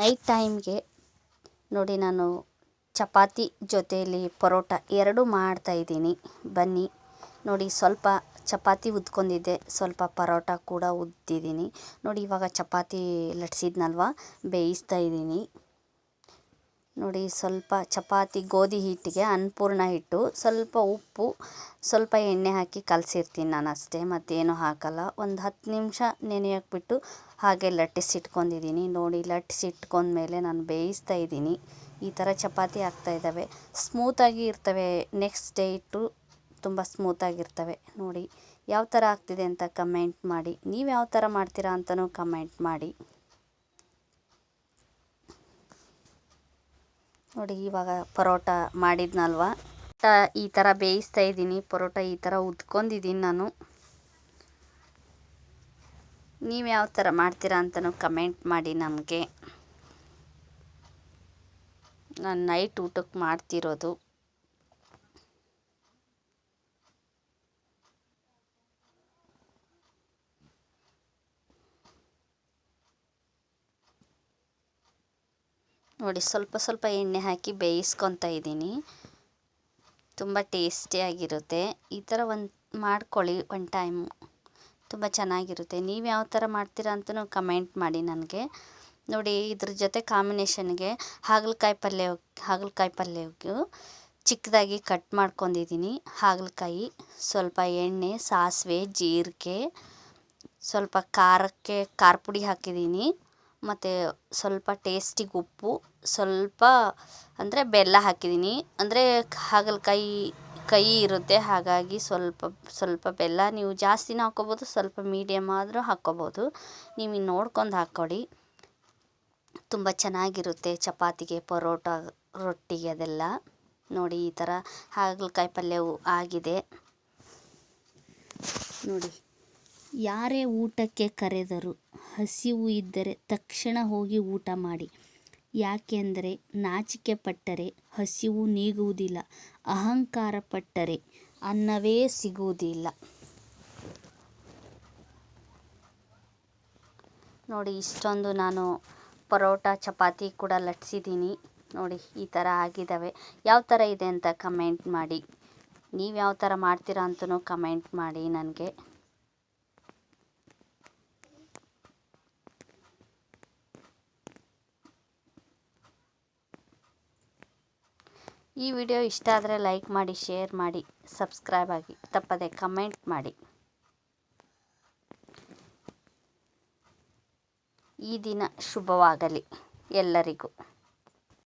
Night ಟೈಮ್ಗೆ ನೋಡಿ ನಾನು ಚಪಾತಿ ಜೊತೆಯಲ್ಲಿ ಪರೋಟ ಎರಡು ಮಾಡ್ತಾಯಿದ್ದೀನಿ ಬನ್ನಿ. ನೋಡಿ ಸ್ವಲ್ಪ ಚಪಾತಿ ಉದ್ಕೊಂಡಿದ್ದೆ. ಸ್ವಲ್ಪ ಪರೋಟ ಕೂಡ ಉದ್ದಿದ್ದೀನಿ. ನೋಡಿ ಇವಾಗ ಚಪಾತಿ ಲಟ್ಸಿದ್ನಲ್ವ? ಬೇಯಿಸ್ತಾ ಇದ್ದೀನಿ. ನೋಡಿ ಸ್ವಲ್ಪ ಚಪಾತಿ, ಗೋಧಿ ಹಿಟ್ಟಿಗೆ ಅನ್ನಪೂರ್ಣ ಹಿಟ್ಟು, ಸ್ವಲ್ಪ ಉಪ್ಪು, ಸ್ವಲ್ಪ ಎಣ್ಣೆ ಹಾಕಿ ಕಲಸಿರ್ತೀನಿ ನಾನು ಅಷ್ಟೇ, ಮತ್ತೇನು ಹಾಕಲ್ಲ. ಒಂದು ಹತ್ತು ನಿಮಿಷ ನೆನೆಯಾಕ್ಬಿಟ್ಟು ಹಾಗೆ ಲಟ್ಟಿಸಿಟ್ಕೊಂಡಿದ್ದೀನಿ ನೋಡಿ ಲಟ್ಟಿಸಿಟ್ಕೊಂಡ್ಮೇಲೆ ನಾನು ಬೇಯಿಸ್ತಾ ಇದ್ದೀನಿ. ಈ ಥರ ಚಪಾತಿ ಆಗ್ತಾ ಇದ್ದಾವೆ. ಸ್ಮೂತಾಗಿ ಇರ್ತವೆ. ನೆಕ್ಸ್ಟ್ ಡೇ ಇಟ್ಟು ತುಂಬ ಸ್ಮೂತಾಗಿರ್ತವೆ ನೋಡಿ, ಯಾವ ಥರ ಆಗ್ತಿದೆ ಅಂತ ಕಮೆಂಟ್ ಮಾಡಿ. ನೀವು ಯಾವ ಥರ ಮಾಡ್ತೀರಾ ಅಂತಲೂ ಕಮೆಂಟ್ ಮಾಡಿ. ನೋಡಿ, ಇವಾಗ ಪರೋಟ ಮಾಡಿದ್ನಲ್ವ? ಈ ಥರ ಬೇಯಿಸ್ತಾ ಇದ್ದೀನಿ. ಪರೋಟ ಈ ಥರ ಉದ್ಕೊಂಡಿದ್ದೀನಿ ನಾನು. ನೀವು ಯಾವ ಥರ ಮಾಡ್ತೀರಾ ಅಂತಲೂ ಕಮೆಂಟ್ ಮಾಡಿ ನಮಗೆ. ನಾನು ನೈಟ್ ಊಟಕ್ಕೆ ಮಾಡ್ತಿರೋದು. ನೋಡಿ ಸ್ವಲ್ಪ ಸ್ವಲ್ಪ ಎಣ್ಣೆ ಹಾಕಿ ಬೇಯಿಸ್ಕೊತಾ ಇದ್ದೀನಿ. ತುಂಬ ಟೇಸ್ಟಿಯಾಗಿರುತ್ತೆ ಈ ಥರ ಒಂದು ಮಾಡ್ಕೊಳ್ಳಿ ಒನ್ ಟೈಮು. ತುಂಬ ಚೆನ್ನಾಗಿರುತ್ತೆ. ನೀವು ಯಾವ ಥರ ಮಾಡ್ತೀರಾ ಅಂತಲೂ ಕಮೆಂಟ್ ಮಾಡಿ ನನಗೆ. ನೋಡಿ ಇದ್ರ ಜೊತೆ ಕಾಂಬಿನೇಷನ್ಗೆ ಹಾಗಲಕಾಯಿ ಪಲ್ಯ, ಹಾಗಲಕಾಯಿ ಪಲ್ಯಕ್ಕೂ ಚಿಕ್ಕದಾಗಿ ಕಟ್ ಮಾಡ್ಕೊಂಡಿದ್ದೀನಿ. ಹಾಗಲಕಾಯಿ, ಸ್ವಲ್ಪ ಎಣ್ಣೆ, ಸಾಸಿವೆ, ಜೀರಿಗೆ, ಸ್ವಲ್ಪ ಖಾರಕ್ಕೆ ಖಾರ ಪುಡಿ ಹಾಕಿದ್ದೀನಿ. ಮತ್ತು ಸ್ವಲ್ಪ ಟೇಸ್ಟಿಗೆ ಉಪ್ಪು, ಸ್ವಲ್ಪ ಅಂದರೆ ಬೆಲ್ಲ ಹಾಕಿದ್ದೀನಿ ಅಂದರೆ ಹಾಗಲಕಾಯಿ ಕಹಿ ಇರುತ್ತೆ, ಹಾಗಾಗಿ ಸ್ವಲ್ಪ ಸ್ವಲ್ಪ ಬೆಲ್ಲ. ನೀವು ಜಾಸ್ತಿನೂ ಹಾಕ್ಕೋಬೋದು ಸ್ವಲ್ಪ ಮೀಡಿಯಮ್ ಆದರೂ ಹಾಕ್ಕೋಬೋದು ನೀವು ನೋಡ್ಕೊಂಡು ಹಾಕ್ಕೊಳ್ಳಿ ತುಂಬ ಚೆನ್ನಾಗಿರುತ್ತೆ ಚಪಾತಿಗೆ, ಪರೋಟ ರೊಟ್ಟಿಗೆ ಅದೆಲ್ಲ. ನೋಡಿ ಈ ಥರ ಹಾಗಲಕಾಯಿ ಪಲ್ಯವು ಆಗಿದೆ. ನೋಡಿ, ಯಾರೇ ಊಟಕ್ಕೆ ಕರೆದರೂ ಹಸಿವು ಇದ್ದರೆ ತಕ್ಷಣ ಹೋಗಿ ಊಟ ಮಾಡಿ. ಯಾಕೆಂದರೆ ನಾಚಿಕೆ ಪಟ್ಟರೆ ಹಸಿವು ನೀಗುವುದಿಲ್ಲ ಅಹಂಕಾರ ಪಟ್ಟರೆ ಅನ್ನವೇ ಸಿಗುವುದಿಲ್ಲ. ನೋಡಿ, ಇಷ್ಟೊಂದು ನಾನು ಪರೋಟ, ಚಪಾತಿ ಕೂಡ ಲಟ್ಸಿದ್ದೀನಿ ನೋಡಿ, ಈ ಥರ ಆಗಿದ್ದಾವೆ. ಯಾವ ಥರ ಇದೆ ಅಂತ ಕಮೆಂಟ್ ಮಾಡಿ. ನೀವು ಯಾವ ಥರ ಮಾಡ್ತೀರಾ ಅಂತಲೂ ಕಮೆಂಟ್ ಮಾಡಿ ನನಗೆ. ಈ ವಿಡಿಯೋ ಇಷ್ಟ ಆದರೆ ಲೈಕ್ ಮಾಡಿ, ಶೇರ್ ಮಾಡಿ, ಸಬ್ಸ್ಕ್ರೈಬ್ ಆಗಿ, ತಪ್ಪದೆ ಕಮೆಂಟ್ ಮಾಡಿ. ಈ ದಿನ ಶುಭವಾಗಲಿ ಎಲ್ಲರಿಗೂ.